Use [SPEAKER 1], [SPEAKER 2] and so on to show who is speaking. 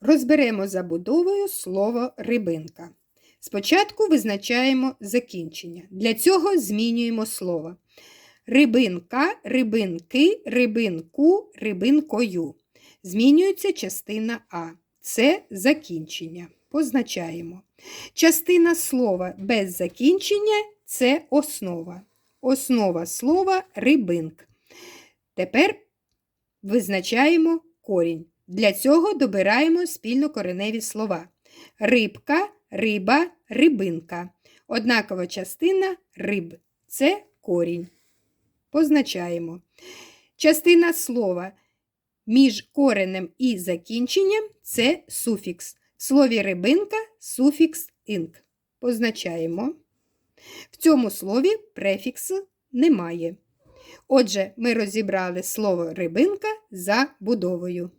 [SPEAKER 1] Розберемо забудовою слово рибинка. Спочатку визначаємо закінчення. Для цього змінюємо слово. Рибинка, рибинки, рибинку, рибинкою. Змінюється частина А. Це закінчення. Позначаємо. Частина слова без закінчення це основа. Основа слова рибинк. Тепер визначаємо корінь. Для цього добираємо спільнокореневі слова. Рибка, риба, рибинка. Однакова частина риб. Це корінь. Позначаємо. Частина слова між коренем і закінченням це суфікс. В слові рибинка суфікс інк. Позначаємо. В цьому слові префіксу немає. Отже, ми розібрали слово рибинка за будовою.